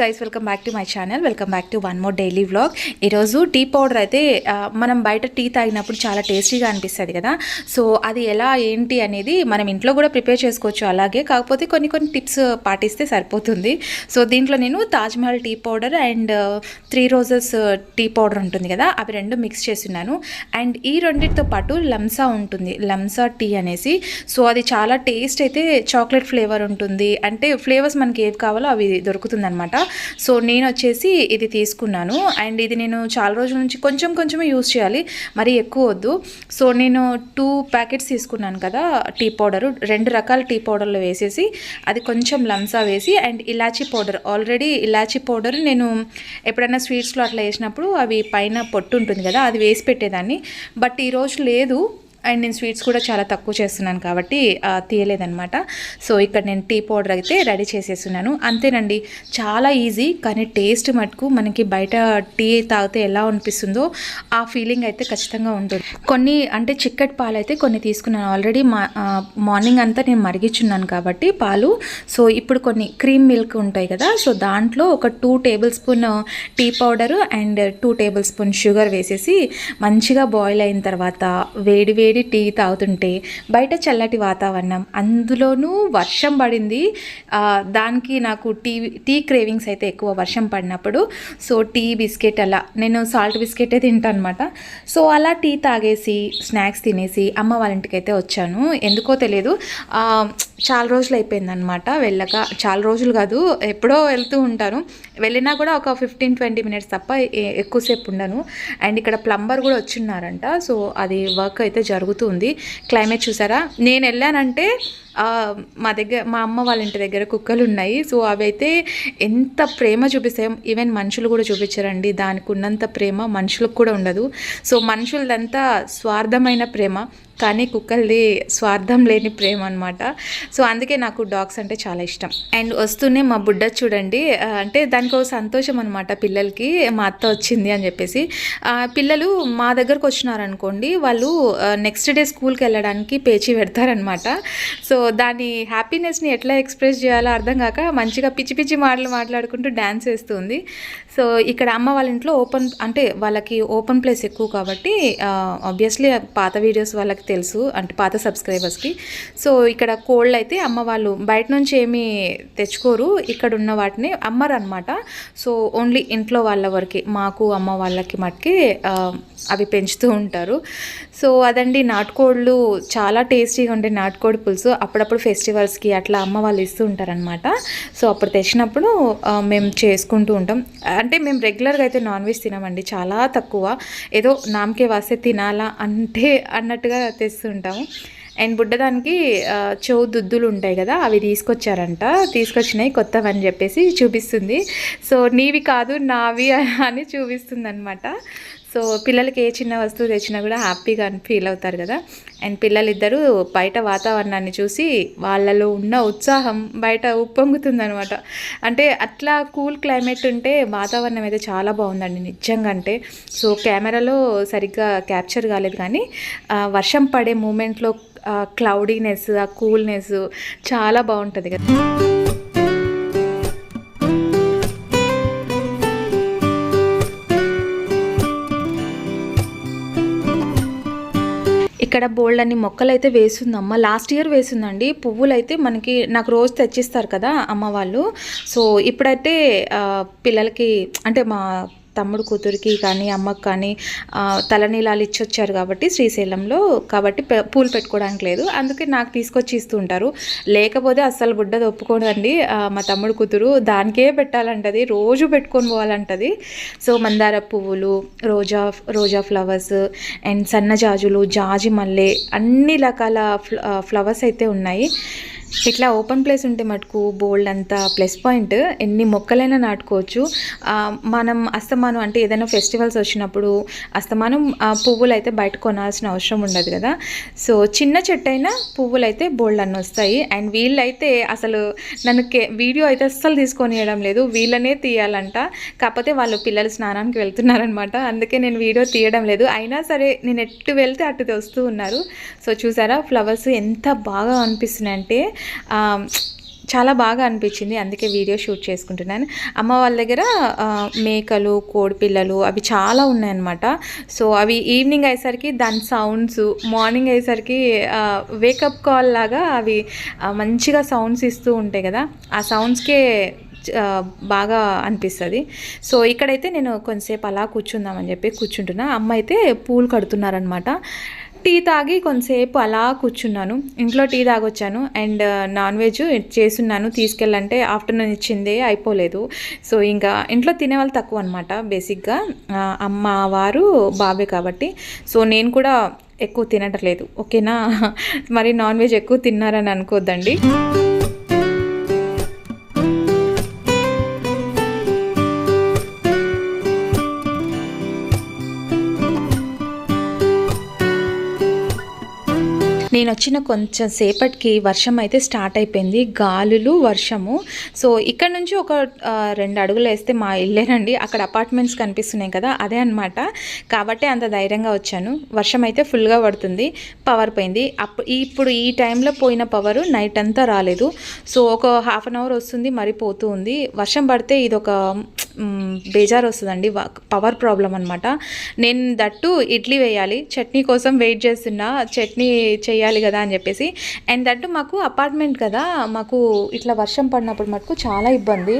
Guys welcome back to my channel welcome back to one more daily vlog ఈరోజు tea powder అయితే మనం బయట tea తాగినప్పుడు చాలా టేస్టీగా అనిపిస్తుంది కదా. సో అది ఎలా ఏంటి అనేది మనం ఇంట్లో కూడా ప్రిపేర్ చేసుకోవచ్చు అలాగే. కాకపోతే కొన్ని కొన్ని టిప్స్ పాటిస్తే సరిపోతుంది. సో దీంట్లో నేను Taj Mahal tea powder and Three Roses tea powder ఉంటుంది కదా. అవి రెండు మిక్స్ చేస్తున్నాను. అండ్ ఈ రెండింటితో పాటు లంసా ఉంటుంది. లంసా టీ అనేసి. సో అది చాలా టేస్ట్ అయితే చాక్లెట్ ఫ్లేవర్ ఉంటుంది. అంటే ఫ్లేవర్స్ మనకి ఏవి కావాలో అవి దొరుకుతుంది అనమాట సో నేను వచ్చేసి ఇది తీసుకున్నాను. అండ్ ఇది నేను చాలా రోజుల నుంచి కొంచెం కొంచెమే యూస్ చేయాలి మరి ఎక్కువ వద్దు. సో నేను టూ ప్యాకెట్స్ తీసుకున్నాను కదా టీ పౌడరు. రెండు రకాల టీ పౌడర్లు వేసేసి అది కొంచెం లంసా వేసి అండ్ ఇలాచీ పౌడర్. ఆల్రెడీ ఇలాచీ పౌడర్ నేను ఎప్పుడైనా స్వీట్స్లో అట్లా వేసినప్పుడు అవి పైన పొట్టు ఉంటుంది కదా అది వేసి పెట్టేదాన్ని. బట్ ఈరోజు లేదు. అండ్ నేను స్వీట్స్ కూడా చాలా తక్కువ చేస్తున్నాను కాబట్టి తీయలేదనమాట తీయలేదన్నమాట. సో ఇక్కడ నేను టీ పౌడర్ అయితే రెడీ చేసేస్తున్నాను. అంతేనండి చాలా ఈజీ కానీ టేస్ట్ మటుకు మనకి బయట టీ తాగితే ఎలా అనిపిస్తుందో ఆ ఫీలింగ్ అయితే ఖచ్చితంగా ఉంటుంది. కొన్ని అంటే చిక్కటి పాలు అయితే కొన్ని తీసుకున్నాను. ఆల్రెడీ మా మార్నింగ్ అంతా నేను మరిగిచ్చున్నాను కాబట్టి పాలు. సో ఇప్పుడు కొన్ని క్రీమ్ మిల్క్ ఉంటాయి కదా సో దాంట్లో ఒక two tablespoon tea powder and two tablespoon sugar వేసేసి మంచిగా బాయిల్ అయిన తర్వాత వేడి వేడి టీ తాగుతుంటే బయట చల్లటి వాతావరణం అందులోనూ వర్షం పడింది. దానికి నాకు టీ టీ క్రేవింగ్స్ అయితే ఎక్కువ వర్షం పడినప్పుడు. సో టీ బిస్కెట్ అలా నేను సాల్ట్ బిస్కెటే తింటాను అనమాట సో అలా టీ తాగేసి స్నాక్స్ తినేసి అమ్మ వాళ్ళ ఇంటికి అయితే వచ్చాను. ఎందుకో తెలియదు. చాలా రోజులు అయిపోయిందనమాట వెళ్ళక. చాలా రోజులు కాదు ఎప్పుడో వెళ్తూ ఉంటాను. వెళ్ళినా కూడా ఒక ఫిఫ్టీన్ ట్వంటీ మినిట్స్ తప్ప ఏ- ఎక్కువసేపు ఉండను. అండ్ ఇక్కడ ప్లంబర్ కూడా వచ్చిన్నారంట. సో అది వర్క్ అయితే జరుగుతుంది. క్లైమేట్ చూసారా? నేను వెళ్ళానంటే మా దగ్గర మా అమ్మ వాళ్ళ ఇంటి దగ్గర కుక్కలు ఉన్నాయి సో అవి అయితే ఎంత ప్రేమ చూపిస్తాయో ఈవెన్ మనుషులు కూడా చూపించారండి. దానికి ఉన్నంత ప్రేమ మనుషులకు కూడా ఉండదు. సో మనుషులదంతా స్వార్థమైన ప్రేమ కానీ కుక్కలది స్వార్థం లేని ప్రేమ అనమాట సో అందుకే నాకు డాగ్స్ అంటే చాలా ఇష్టం. అండ్ వస్తూనే మా బుడ్డ చూడండి అంటే దానికి ఒక సంతోషం అనమాట పిల్లలకి. మా అత్త వచ్చింది అని చెప్పేసి. పిల్లలు మా దగ్గరకు వచ్చినారనుకోండి వాళ్ళు నెక్స్ట్ డే స్కూల్కి వెళ్ళడానికి పేచి పెడతారనమాట సో దాని హ్యాపీనెస్ని ఎట్లా ఎక్స్ప్రెస్ చేయాలో అర్థం కాక మంచిగా పిచ్చి పిచ్చి మాటలు మాట్లాడుకుంటూ డ్యాన్స్ వేస్తుంది సో ఇక్కడ అమ్మ వాళ్ళ ఇంట్లో ఓపెన్ అంటే వాళ్ళకి ఓపెన్ ప్లేస్ ఎక్కువ కాబట్టి ఆబ్వియస్లీ పాత వీడియోస్ వాళ్ళకి తెలుసు అంటే పాత సబ్స్క్రైబర్స్కి సో ఇక్కడ కోళ్ళు అయితే అమ్మ వాళ్ళు బయట నుంచి ఏమీ తెచ్చుకోరు ఇక్కడ ఉన్న వాటిని అమ్మరు అనమాట సో ఓన్లీ ఇంట్లో వాళ్ళ వరకే మాకు అమ్మ వాళ్ళకి మటుకే అవి పెంచుతూ ఉంటారు. సో అదండి నాటుకోళ్ళు చాలా టేస్టీగా ఉండే నాటుకోడి పులుసు. అప్పుడప్పుడు ఫెస్టివల్స్కి అట్లా అమ్మ వాళ్ళు ఇస్తూ ఉంటారనమాట సో అప్పుడు తెచ్చినప్పుడు మేము చేసుకుంటూ ఉంటాం. అంటే మేము రెగ్యులర్గా అయితే నాన్ వెజ్ తినమండి చాలా తక్కువ. ఏదో నామకే వాస్తే తినాలా అంటే అన్నట్టుగా తెస్తుంటాము అండ్ బుడ్డదానికి ఆ, చెవు దుద్దులు ఉంటాయి కదా అవి తీసుకొచ్చారంట. తీసుకొచ్చినాయి కొత్తవి అని చెప్పేసి చూపిస్తుంది. సో నీవి కాదు నావి అని చూపిస్తుంది అనమాట సో పిల్లలకి ఏ చిన్న వస్తువు తెచ్చినా కూడా హ్యాపీగా ఫీల్ అవుతారు కదా. అండ్ పిల్లలిద్దరూ బయట వాతావరణాన్ని చూసి వాళ్ళలో ఉన్న ఉత్సాహం బయట ఉప్పొంగుతుందనమాట అంటే అట్లా కూల్ క్లైమేట్ ఉంటే వాతావరణం అయితే చాలా బాగుందండి నిజంగా అంటే. సో కెమెరాలో సరిగ్గా క్యాప్చర్ కాలేదు కానీ వర్షం పడే మూమెంట్లో క్లౌడీనెస్ ఆ కూల్నెస్ చాలా బాగుంటుంది కదా. ఇక్కడ బోల్డ్ అన్ని మొక్కలు అయితే వేసిందమ్మ. Last year వేసిందండి. పువ్వులు అయితే మనకి నాకు రోజు తెచ్చిస్తారు కదా అమ్మ వాళ్ళు. సో ఇప్పుడైతే పిల్లలకి అంటే మా తమ్ముడు కూతురికి కానీ అమ్మకు కానీ తలనీలాలు ఇచ్చొచ్చారు కాబట్టి శ్రీశైలంలో. కాబట్టి పూలు పెట్టుకోవడానికి లేదు. అందుకే నాకు తీసుకొచ్చి ఇస్తూ ఉంటారు. లేకపోతే అస్సలు బుడ్డది ఒప్పుకోనండి మా తమ్ముడు కూతురు దానికే పెట్టాలంటది. రోజు పెట్టుకొని పోవాలంటది. సో మందార పువ్వులు రోజా రోజా ఫ్లవర్స్ అండ్ సన్నజాజులు జాజి మల్లె అన్ని రకాల ఫ్ల ఫ్లవర్స్ అయితే ఉన్నాయి. ఇట్లా ఓపెన్ ప్లేస్ ఉంటే మటుకు బోల్డ్ అంతా ప్లస్ పాయింట్ ఎన్ని మొక్కలైనా నాటుకోవచ్చు. మనం అస్తమానం అంటే ఏదైనా ఫెస్టివల్స్ వచ్చినప్పుడు అస్తమానం ఆ, పువ్వులు అయితే బయట కొనాల్సిన అవసరం ఉండదు కదా. సో చిన్న చెట్టు అయినా పువ్వులు అయితే బోల్డ్ అన్న వస్తాయి. అండ్ వీళ్ళైతే అసలు నన్ను కే వీడియో అయితే అస్సలు తీసుకొనియడం లేదు. వీళ్ళనే తీయాలంట. కాకపోతే వాళ్ళు పిల్లలు స్నానానికి వెళ్తున్నారనమాట అందుకే నేను వీడియో తీయడం లేదు. అయినా సరే నేను ఎటు వెళ్తే అటు వస్తూ ఉన్నారు. సో చూసారా? ఫ్లవర్స్ ఎంత బాగా అనిపిస్తున్నాయి అంటే చాలా బాగా అనిపించింది. అందుకే వీడియో షూట్ చేసుకుంటున్నాను. అమ్మ వాళ్ళ దగ్గర మేకలు కోడిపిల్లలు అవి చాలా ఉన్నాయన్నమాట. సో అవి ఈవినింగ్ అయ్యేసరికి దాని సౌండ్స్ మార్నింగ్ అయ్యేసరికి వేకప్ కాల్ లాగా అవి మంచిగా సౌండ్స్ ఇస్తూ ఉంటాయి కదా. ఆ సౌండ్స్కే బాగా అనిపిస్తుంది. సో ఇక్కడైతే నేను కొంతసేపు అలా కూర్చుందామని చెప్పి కూర్చుంటున్నా. అమ్మ అయితే పూలు కడుతున్నారనమాట టీ తాగి కొంతసేపు అలా కూర్చున్నాను. ఇంట్లో టీ తాగొచ్చాను. అండ్ నాన్ వెజ్ చేసున్నాను తీసుకెళ్ళంటే ఆఫ్టర్నూన్ ఇచ్చిందే అయిపోలేదు. సో ఇంకా ఇంట్లో తినే వాళ్ళు తక్కువ అనమాట బేసిక్గా. అమ్మ వారు బాబే కాబట్టి. సో నేను కూడా ఎక్కువ తినట్లేదు ఓకేనా? మరి నాన్ వెజ్ ఎక్కువ తిన్నారని అనుకోద్దండి. నేను వచ్చిన కొంచెం సేపటికి వర్షం అయితే స్టార్ట్ అయిపోయింది. గాలులు వర్షము. సో ఇక్కడ నుంచి ఒక రెండు అడుగులు వేస్తే మా ఇల్లేనండి. అక్కడ అపార్ట్మెంట్స్ కనిపిస్తున్నాయి కదా అదే అన్నమాట. కాబట్టి అంత ధైర్యంగా వచ్చాను. వర్షం అయితే ఫుల్గా పడుతుంది. పవర్ పోయింది. అప్పుడు ఇప్పుడు ఈ టైంలో పోయిన పవర్ నైట్ అంతా రాలేదు. సో ఒక హాఫ్ అన్ అవర్ వస్తుంది మరి పోతూ ఉంది. వర్షం పడితే ఇది ఒక బేజారు వస్తుందండి పవర్ ప్రాబ్లం అనమాట నేను దట్టు ఇడ్లీ వేయాలి చట్నీ కోసం వెయిట్ చేస్తున్నా చట్నీ చేయాలి కదా అని చెప్పేసి. అండ్ దట్టు మాకు అపార్ట్మెంట్ కదా మాకు ఇట్లా వర్షం పడినప్పుడు మటుకు చాలా ఇబ్బంది.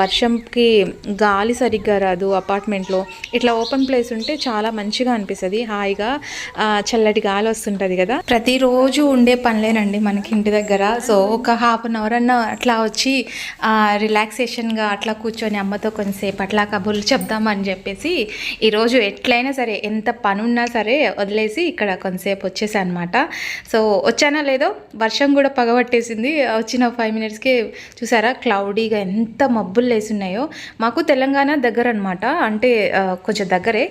వర్షంకి గాలి సరిగ్గా రాదు అపార్ట్మెంట్లో. ఇట్లా ఓపెన్ ప్లేస్ ఉంటే చాలా మంచిగా అనిపిస్తుంది హాయిగా చల్లటి గాలి వస్తుంటుంది కదా. ప్రతిరోజు ఉండే పనులేనండి మనకి ఇంటి దగ్గర. సో ఒక హాఫ్ అన్ అవర్ అన్న అట్లా వచ్చి రిలాక్సేషన్గా అట్లా కూర్చొని అమ్మతో కొంచెంసేపు అట్లా కబుర్లు చెప్దామని చెప్పేసి ఈరోజు ఎట్లయినా సరే ఎంత పనున్నా సరే వదిలేసి ఇక్కడ కొంతసేపు వచ్చేసాను అనమాట సో వచ్చానా లేదో వర్షం కూడా పగబట్టేసింది. వచ్చిన ఫైవ్ మినిట్స్కి చూసారా క్లౌడీగా ఎంత మబ్బులు లేసి ఉన్నాయో మాకు తెలంగాణ దగ్గర అనమాట అంటే కొంచెం దగ్గరే.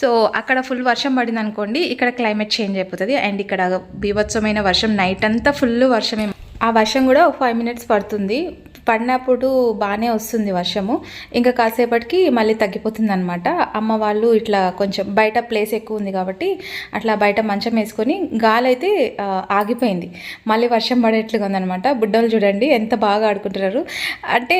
సో అక్కడ ఫుల్ వర్షం పడింది అనుకోండి ఇక్కడ క్లైమేట్ చేంజ్ అయిపోతుంది. అండ్ ఇక్కడ బీభత్సమైన వర్షం నైట్ అంతా ఫుల్ వర్షమే. ఆ వర్షం కూడా ఒక ఫైవ్ మినిట్స్ పడుతుంది. పడినప్పుడు బాగానే వస్తుంది వర్షము. ఇంకా కాసేపటికి మళ్ళీ తగ్గిపోతుంది అనమాట అమ్మ వాళ్ళు ఇట్లా కొంచెం బయట ప్లేస్ ఎక్కువ ఉంది కాబట్టి అట్లా బయట మంచం వేసుకొని గాలి అయితే ఆగిపోయింది. మళ్ళీ వర్షం పడేట్లుగా ఉందనమాట బుడ్డలు చూడండి ఎంత బాగా ఆడుకుంటున్నారు. అంటే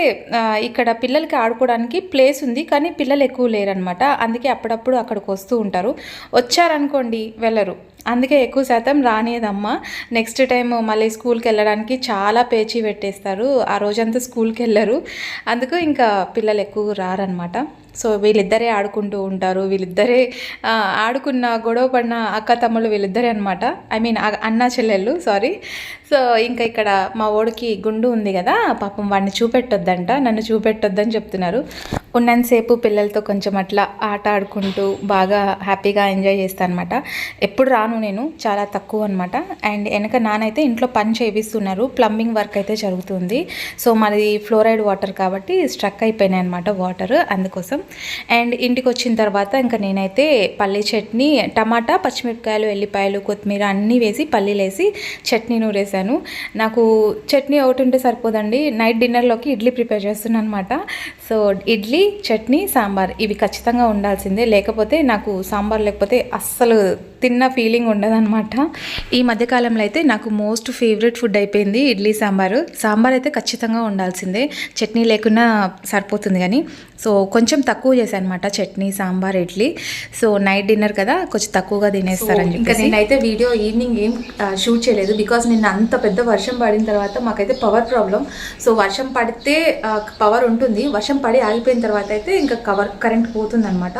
ఇక్కడ పిల్లలకి ఆడుకోవడానికి ప్లేస్ ఉంది కానీ పిల్లలు ఎక్కువ లేరనమాట అందుకే అప్పుడప్పుడు అక్కడికి వస్తూ ఉంటారు. వచ్చారనుకోండి వెళ్ళరు. అందుకే ఎక్కువ శాతం రానియదమ్మ. నెక్స్ట్ టైం మళ్ళీ స్కూల్కి వెళ్ళడానికి చాలా పేచీ పెట్టేస్తారు. ఆ రోజంతా స్కూల్కి వెళ్ళరు. అందుకు ఇంకా పిల్లలు ఎక్కువ రారనమాట సో వీళ్ళిద్దరే ఆడుకుంటూ ఉంటారు. వీళ్ళిద్దరే ఆడుకున్న గొడవ పడిన అక్క తమ్ముళ్ళు వీళ్ళిద్దరే అనమాట ఐ మీన్ అన్న చెల్లెళ్ళు సారీ సో ఇంకా ఇక్కడ మా ఓడికి గుండు ఉంది కదా పాపం వాడిని చూపెట్టొద్దంట నన్ను చూపెట్టొద్దని చెప్తున్నారు. ఉన్నంతసేపు పిల్లలతో కొంచెం అట్లా ఆట ఆడుకుంటూ బాగా హ్యాపీగా ఎంజాయ్ చేస్తాను అనమాట ఎప్పుడు రాను నేను చాలా తక్కువ అనమాట అండ్ వెనక నానైతే ఇంట్లో పని చేపిస్తున్నారు ప్లంబింగ్ వర్క్ అయితే జరుగుతుంది. సో మాది ఫ్లోరైడ్ వాటర్ కాబట్టి స్ట్రక్ అయిపోయినాయి అనమాట వాటర్ అందుకోసం. అండ్ ఇంటికి వచ్చిన తర్వాత ఇంకా నేనైతే పల్లి చట్నీ టమాటా పచ్చిమిరపకాయలు ఎల్లిపాయలు కొత్తిమీర అన్నీ వేసి పల్లీలు వేసి చట్నీ నూరేసాను. నాకు చట్నీ ఒకటి ఉంటే సరిపోదండి. నైట్ డిన్నర్లోకి ఇడ్లీ ప్రిపేర్ చేస్తున్నాను అనమాట సో ఇడ్లీ చట్నీ సాంబార్ ఇవి ఖచ్చితంగా ఉండాల్సిందే. లేకపోతే నాకు సాంబార్ లేకపోతే అస్సలు తిన్న ఫీలింగ్ ఉండదన్నమాట. ఈ మధ్యకాలంలో అయితే నాకు మోస్ట్ ఫేవరెట్ ఫుడ్ అయిపోయింది ఇడ్లీ సాంబారు. సాంబార్ అయితే ఖచ్చితంగా ఉండాల్సిందే. చట్నీ లేకున్నా సరిపోతుంది కానీ. సో కొంచెం తక్కువ చేశాను అనమాట chutney sambar idli. So night dinner కదా కొంచెం తక్కువగా తినేస్తారని ఇంకా నేనైతే వీడియో ఈవినింగ్ ఏం షూట్ చేయలేదు. బికాస్ నిన్న అంత పెద్ద వర్షం పడిన తర్వాత మాకైతే పవర్ ప్రాబ్లం సో వర్షం పడితే పవర్ ఉంటుంది. వర్షం పడి ఆగిపోయిన తర్వాత అయితే ఇంకా కవర్ కరెంట్ పోతుంది అనమాట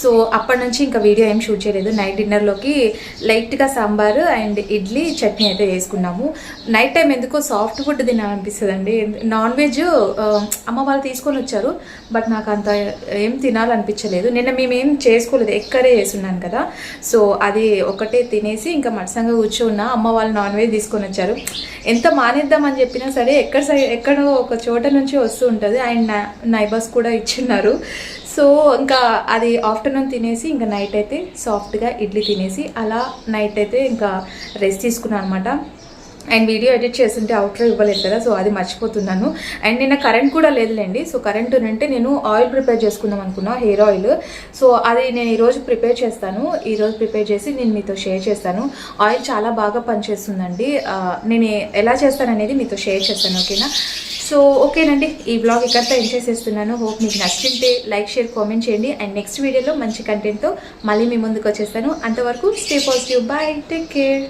సో అప్పటి నుంచి ఇంకా వీడియో ఏం షూట్ చేయలేదు. నైట్ దీంట్లోకి లైట్గా సాంబార్ అండ్ ఇడ్లీ చట్నీ అయితే వేసుకున్నాము. నైట్ టైం ఎందుకో సాఫ్ట్ ఫుడ్ తినాలనిపిస్తుంది అండి నాన్ వెజ్ అమ్మ వాళ్ళు తీసుకొని వచ్చారు బట్ నాకు అంత ఏం తినాలనిపించలేదు. నిన్న మేము ఏం చేసుకోలేదు ఎక్కడే చేస్తున్నాను కదా. సో అది ఒకటే తినేసి ఇంకా మత్సంగా కూర్చున్నా అమ్మ వాళ్ళు నాన్ వెజ్ తీసుకొని వచ్చారు. ఎంత మానేద్దామని చెప్పినా సరే ఎక్కడ ఎక్కడో ఒక చోట నుంచి వస్తూ ఉంటుంది. అండ్ నైబర్స్ కూడా ఇచ్చిన్నారు. సో ఇంకా అది ఆఫ్టర్నూన్ తినేసి ఇంకా నైట్ అయితే సాఫ్ట్గా ఇడ్లీ తినేసి అలా నైట్ అయితే ఇంకా రెస్ట్ తీసుకున్నాను అనమాట అండ్ వీడియో ఎడిట్ చేస్తుంటే అవుట్లో ఇవ్వలేదు కదా సో అది మర్చిపోతున్నాను. అండ్ నిన్న కరెంట్ కూడా లేదులేండి. సో కరెంట్ ఉంటే నేను ఆయిల్ ప్రిపేర్ చేసుకుందాం అనుకున్నా హెయిర్ ఆయిల్ సో అది నేను ఈరోజు ప్రిపేర్ చేస్తాను. ఈరోజు ప్రిపేర్ చేసి నేను మీతో షేర్ చేస్తాను. ఆయిల్ చాలా బాగా పనిచేస్తుందండి. Uh, నేను ఎలా చేస్తాననేది మీతో షేర్ చేస్తాను ఓకేనా సో ఓకేనండి. ఈ బ్లాగ్ ఇక్కడితో ఎంజాయ్ చేస్తున్నాను హోప్ మీకు నచ్చింటే లైక్ షేర్ కామెంట్ చేయండి. అండ్ నెక్స్ట్ వీడియోలో మంచి కంటెంట్తో మళ్ళీ మీ ముందుకు వచ్చేస్తాను. అంతవరకు stay positive bye take care